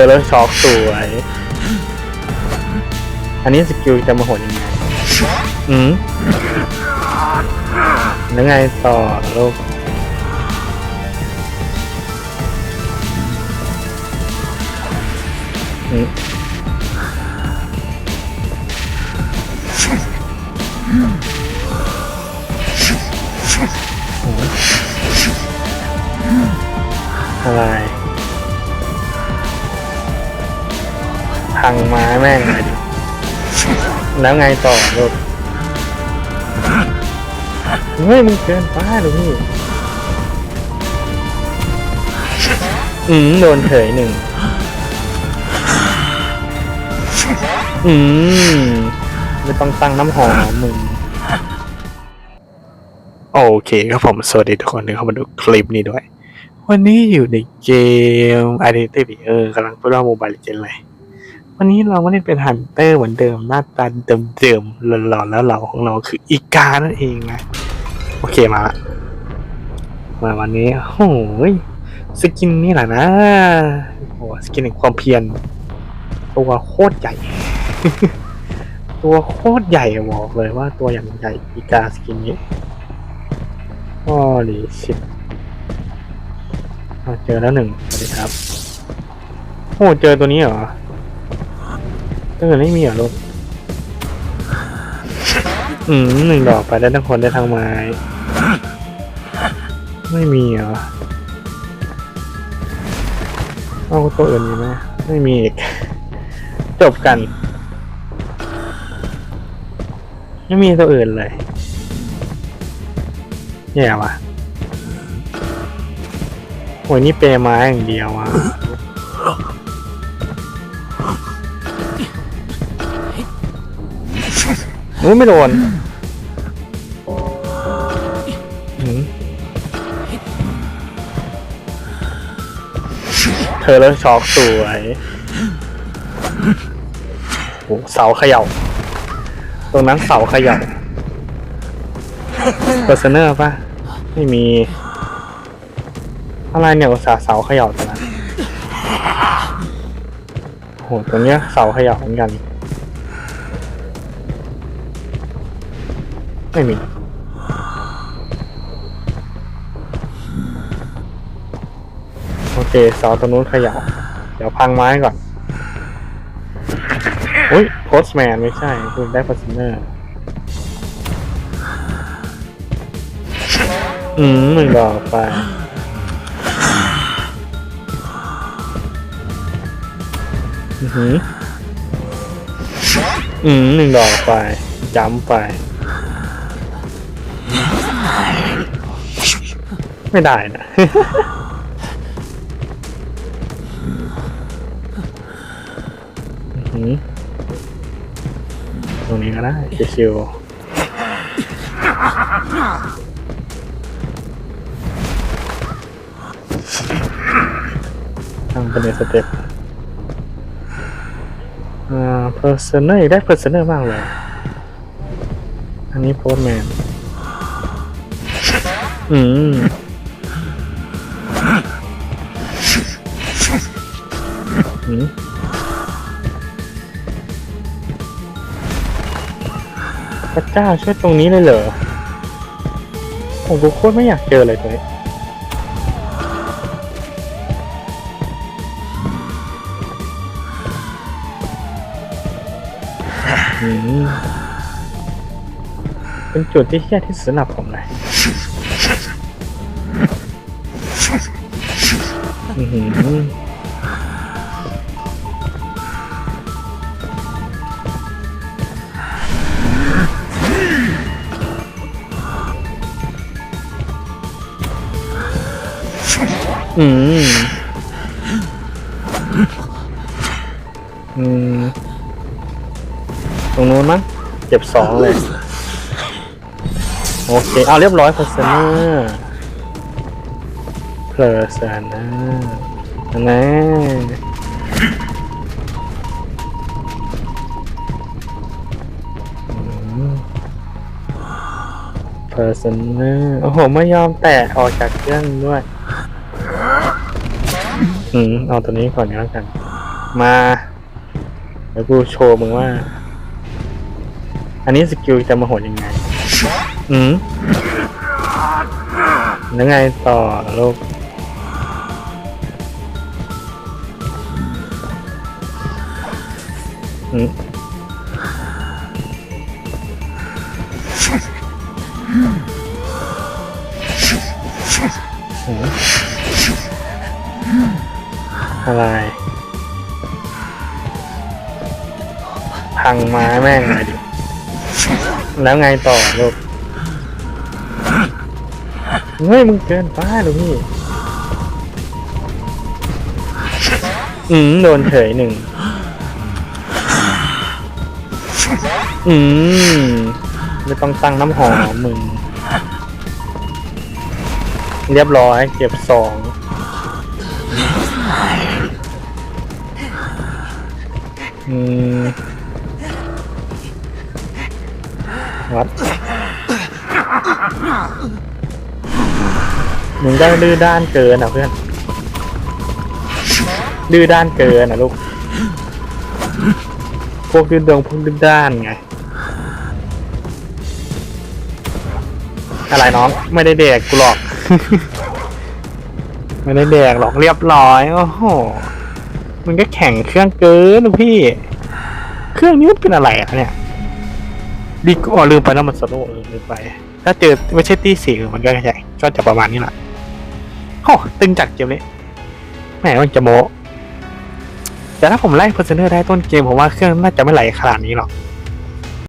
อแล้วช็อกสวยอันนี้สกิลจะมาโหดยังไงอืมแล้วไงต่อลูกอืมอะไร พังไม้แม่งเลยดิแล้วไงต่อลูกเฮ้ยมึงเกินไปหรือพี่อืมโดนเฉยหนึ่งอืมไม่ต้องตั้งน้ำหอมมึงโอเคครับผม สวัสดีทุกคนที่เข้ามาดูคลิปนี้ด้วย วันนี้อยู่ในเกม Identity เออกำลังพูดว่า Mobile Legends เลย วันนี้เราไม่ได้เป็นฮันเตอร์เหมือนเดิมหน้าตาเดิมๆหล่อๆแล้วเราของเราคืออีกานั่นเองนะ โอเคมาละมาวันนี้โอ้ยสกินนี่แหละนะโอ้สกินแห่งความเพียรตัวโคตรใหญ่ ตัวโคตรใหญ่บอกเลยว่าตัวอย่างใหญ่อีกาสกินนี้โอ้ดีชิเจอแล้วหนึ่งสวัสดีครับโอ้เจอตัวนี้เหรอ ถ้าเกิดไม่มีเหรอลูกอืมหนึ่งดอกไปได้ทั้งคนได้ทั้งไม้ ไม่มีเหรอเอาตัวอื่นมีไหมไม่มีอีก จบกัน ไม่มีตัวอื่นเลยแย่ว่ะโอ้ยนี่เปรไม้อย่างเดียวอะ นู้ไม่โดนเธอแล้วช็อกสวยโอ้เสาเขย่า ตรงนั้นเสาเขย่าเปอร์เซเนอร์ปะไม่มี อะไรเนี่ยอุตสาเสาเขย่าตรงนั้นโหตรงเนี้ยเสาเขย่าเหมือนกัน ไม่มี โอเคเสาตรงนู้นขยับเดี๋ยวพังไม้ก่อนอุ้ยโพสแมนไม่ใช่คุณได้พัซเนอร์อืมหนึ่งดอกไปอือหืออืมหนึ่งดอกไปจำไป ไม่ได้นะ ตรงนี้ก็ได้ชิวทำเป็นสเต็ปอ่าเพอร์เซนเนอร์ได้เพอร์เซนเนอร์มากเลย อันนี้โพสแมน อืมอืมพระเจ้าช่วยตรงนี้เลยเหรอ ผมกูโคตรไม่อยากเจอเลยตัวนี้เป็นจุดที่แย่ที่สุดสำหรับผมเลย อือหืออืม อืม ตรงนู้นมั้งเก็บสองเลย โอเค เอาเรียบร้อยเพอเซเนอร์ ลเซนเนอร์นะเพอร์เซนเนอร์โอ้โห ไม่ยอมแตะออกจากเครื่องด้วย อืม เอาตัวนี้ก่อนก็แล้วกัน มาเดี๋ยวกูโชว์มึงว่า อันนี้สกิลจะมาโหดยังไง อืมแล้วไงต่อโลก อะไร พังไม้แม่งเลยดิ แล้วไงต่อลูกเฮ้ยมึงเกินไปหรือพี่ อืม โดนเฉยหนึ่ง อืมไม่ต้องตั้งน้ำหอมมึง เรียบร้อยเก็บสองอืมวัดมึงก็ดื้อด้านเกินอะเพื่อน ดื้อด้านเกินอะลูก พวกดื้อดงพวกดื้อด้านไง อะไรน้องไม่ได้แดกกูหรอก ไม่ได้แดกหรอกเรียบร้อยโอ้โหมันก็แข่งเครื่องเกินพี่ เครื่องนี้มันเป็นอะไรอะเนี่ยดีก็อ๋อลืมไปแล้วมันสโลว์ลืมไป ถ้าเจอไม่ใช่ตีสี่มันก็ใช่ก็จะประมาณนี้แหละโอ้ตึงจัดเกมนี้แหมมันจะโม แต่ถ้าผมไล่เพอร์เซนเตอร์ได้ต้นเกมผมว่าเครื่องน่าจะไม่ไหลขนาดนี้หรอก